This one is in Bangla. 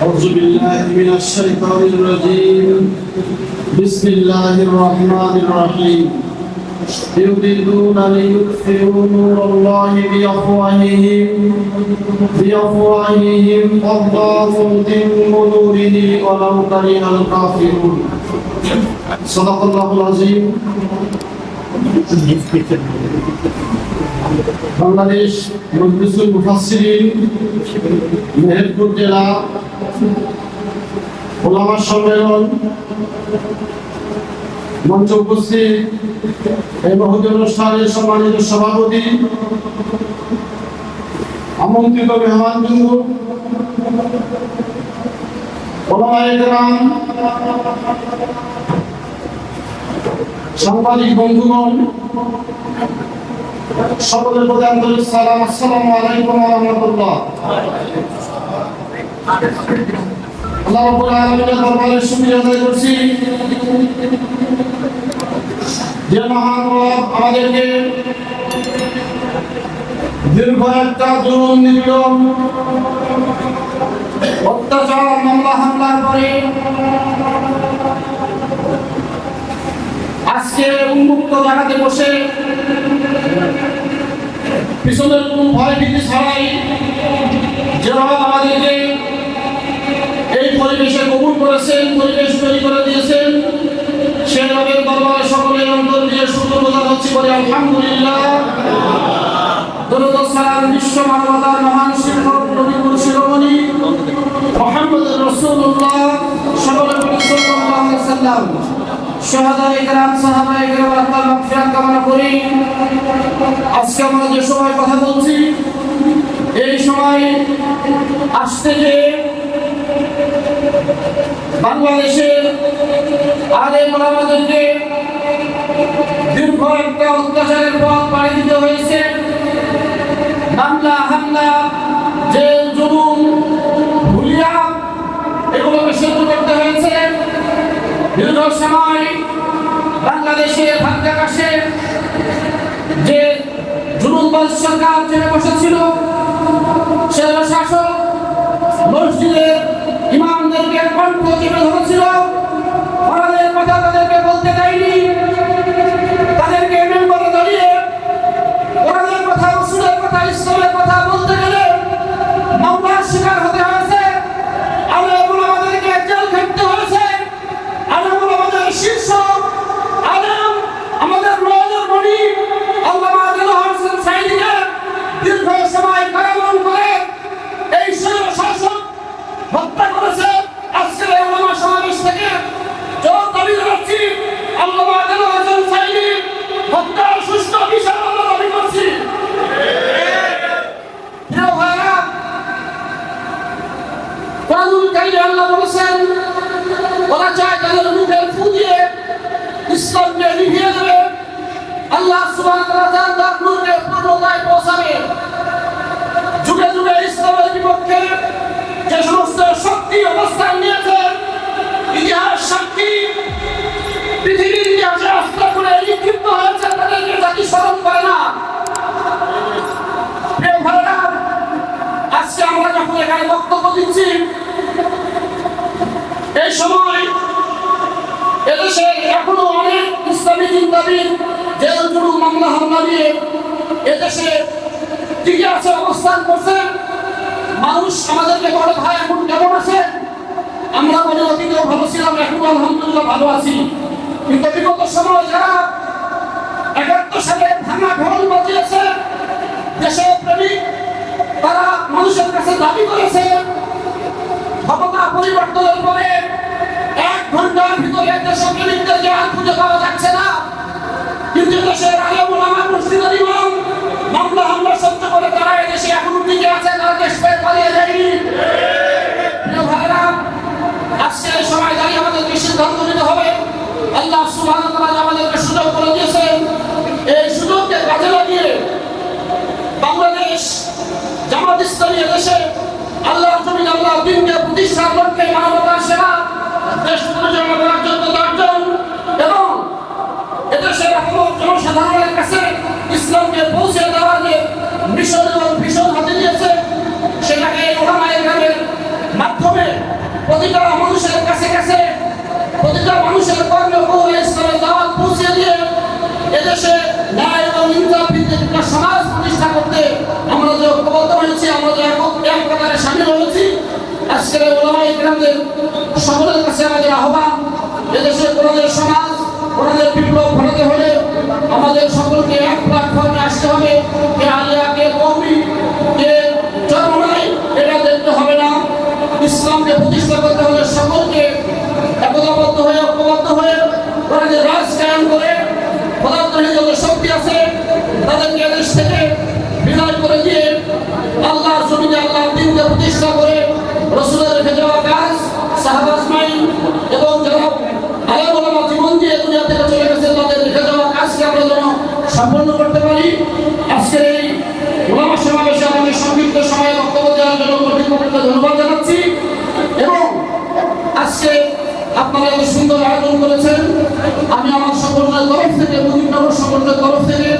أعوذ بالله من الشيطان الرجيم بسم الله الرحمن الرحيم يريدون ليطفئوا نور الله بأفواههم بأفواههم والله متم نوره ولو كره الكافرون صدق الله العظيم বাংলাদেশ মজলিসুল মুফাসসিরিন মেহেরপুর জেলা ওলামা সম্মেলন, মঞ্চ উপস্থিত, এই মহতি অনুষ্ঠানের সম্মানিত সভাপতি, আমন্ত্রিত একরাম, সাংবাদিক বন্ধুগণ, সকলের প্রতি আন্তরিক সালাম, আসসালামু আলাইকুম রাহমাতুল্লাহ। আল্লাহ রাব্বুল করছি। যে মহান আমাদেরকে দীর্ঘ একটা জুলুম নিপীড়ন, অত্যাচার আজকে উন্মুক্ত জায়গাতে বসে পিছনের কোনো ভয় ভীতি ছাড়াই যেভাবে আমাদেরকে পরিবেশে কবুল করেছেন, পরিবেশ তৈরি করে দিয়েছেন। সে সেভাবে দরবারে সকলের অন্তর দিয়ে শুক্র প্রদান হচ্ছে বলে আলহামদুলিল্লাহ। দরুদ সালাম বিশ্ব মানবতার মহান শিক্ষক, নবীপুর শিরোমণি মোহাম্মদ রসুল্লাহ সকলের সাল্লাম শাহাদা ইকরাম সাহাবা ইকরাম আল্লাহর মাগফিরাত কামনা করি। আজকে আমরা যে সময় কথা বলছি, এই সময় আসতে যে বাংলাদেশের আগে আমাদেরকে দীর্ঘ একটা অত্যাচারের পথ পাড়ি দিতে হয়েছে। মামলা হামলা যে জুলুম, ভুলিয়া, এগুলোকে সহ্য করতে হয়েছে। দীর্ঘ সময় বাংলাদেশে ভাগ্যাকাশে যে জুলুমবাজ সরকার চেপে বসেছিল সে শাসক মসজিদের ইমামদেরকে কণ্ঠ চেপে ধরেছিল আমাদের কথা তাদেরকে বলতে দেয়নি তাদেরকে মেম্বারে দাঁড়িয়ে কোরআনের কথা রসুলের কথা ইসলামের কথা বলতে গেলে মামলার শিকার হতে হয়েছে আলেমুল আমাদেরকে জেল খাটতে হয়েছে আলেমুল আমাদের শীর্ষ আলেম আমাদের নজর মণি আল্লাহ আদিল হোসেন সাইদিকে দীর্ঘ সময় কারাবরণ করে এই স্বৈর শাসক হত্যা করেছে আজকের এই ওলামা সমাবেশ থেকে জোর দাবি জানাচ্ছি আল্লাহ আদিল হোসেন সাইদি হত্যার সুষ্ঠু বিচার আমরা দাবি করছি প্রিয় ভাইরা কোরআনুল কারীমে আল্লাহ বলেছেন ওরা চায় তাদের মুখের ফু দিয়ে ইসলামকে নিভিয়ে দেবে, আল্লাহ নূরকে পূর্ণতায় পৌঁছাবে। যুগে যুগে ইসলামের বিপক্ষে যে সমস্ত শক্তি অবস্থান নিয়েছে, ইতিহাস সাক্ষী, পৃথিবীর ইতিহাসে আস্থা করে লিখিত হয়েছে, তাদেরকে জাতি স্মরণ করে না। আজকে আমরা যখন এখানে বক্তব্য দিচ্ছি, এই সময় এদেশে এখনও অনেক ইসলামী চিন্তাবিদ জেল জুলুম মামলা হামলা নিয়ে এদেশে টিকে আছে, অবস্থান করছে। মানুষ আমাদেরকে বলে, ভাই, এখন কেমন আছে? আমরা বলে, অতীতেও ভালো ছিলাম, এখন আলহামদুলিল্লাহ ভালো আছি। কিন্তু বিগত সময় যারা একাত্তর সালে ভাঙা ঢোল বাজিয়েছে, দেশের প্রেমিক, তারা মানুষের কাছে দাবি করেছে ক্ষমতা পরিবর্তনের পরে ঘণ্টার ভিতরে দেশের প্রেমিকদেরকে আর খুঁজে পাওয়া যাচ্ছে না। কিন্তু দেশের আগে ওলামা মসজিদের ইমাম মামলা হামলা সহ্য করে তারা এদেশে এখনও টিকে আছে তারা দেশ পেয়ে পালিয়ে যায়নি। ভাইরা আজকে এই সময় দাঁড়িয়ে আমাদেরকে সিদ্ধান্ত নিতে হবে। আল্লাহ তাআলা আমাদেরকে সুযোগ করে দিয়েছেন। এই সুযোগকে কাজে লাগিয়ে বাংলাদেশ জামাত ইসলামী দেশে দেশ পরিচালনা করার জন্য দরজন এবং এদেশের জনসাধারণের কাছে ইসলামকে পৌঁছে দেওয়ার যে মিশন এবং ভীষণ হাতে নিয়েছে সেটাকে ওলামায়ের মাধ্যমে প্রতিটা মানুষের কাছে কাছে প্রতিটা মানুষের কর্মে ইসলামের দাওয়াত পৌঁছে দিয়ে এদেশে ন্যায় এবং ইনসাফ একটা সমাজ প্রতিষ্ঠা করতে, আমরা যে ঐক্যবদ্ধ হয়েছি, আমরা যে এক কাতারে সামিল হয়েছি। আজকের ওলামা ইকরামদের সকলের কাছে আমাদের আহ্বান এদেশে কোরআনের সমাজ কোরআনের বিপ্লব ঘটাতে হলে আমাদের সকলকে এক প্ল্যাটফর্মে আসতে হবে। কে আলিয়া কে কৌমি কে চরমাই এটা দেখতে হবে না। ইসলামকে প্রতিষ্ঠা করতে হলে সকলকে একতাবদ্ধ হয়ে, ঐক্যবদ্ধ হয়ে কোরআনের রাজ কায়েম করে পদার্থহীন যত শক্তি আছে, তাদেরকে এদেশ থেকে বিদায় করে দিয়ে আল্লাহর জমিনে আল্লাহর দিনকে প্রতিষ্ঠা করে রসুলের রেখে যাওয়া কাজ সাহাবাজ মাইন এবং যারা আলেম ওলামা জীবন দিয়ে দুনিয়া থেকে চলে গেছে, তাদের রেখে যাওয়া কাজকে আমরা যেন সম্পন্ন করতে পারি। আজকের এই সমাবেশে আমাদের সংক্ষিপ্ত সময়ে বক্তব্য দেওয়ার জন্য ধন্যবাদ জানাচ্ছি। এবং আজকে আপনারা এত সুন্দর আয়োজন করেছেন, আমি আমার সকলের তরফ থেকে মুজিবনগর সকলের তরফ থেকে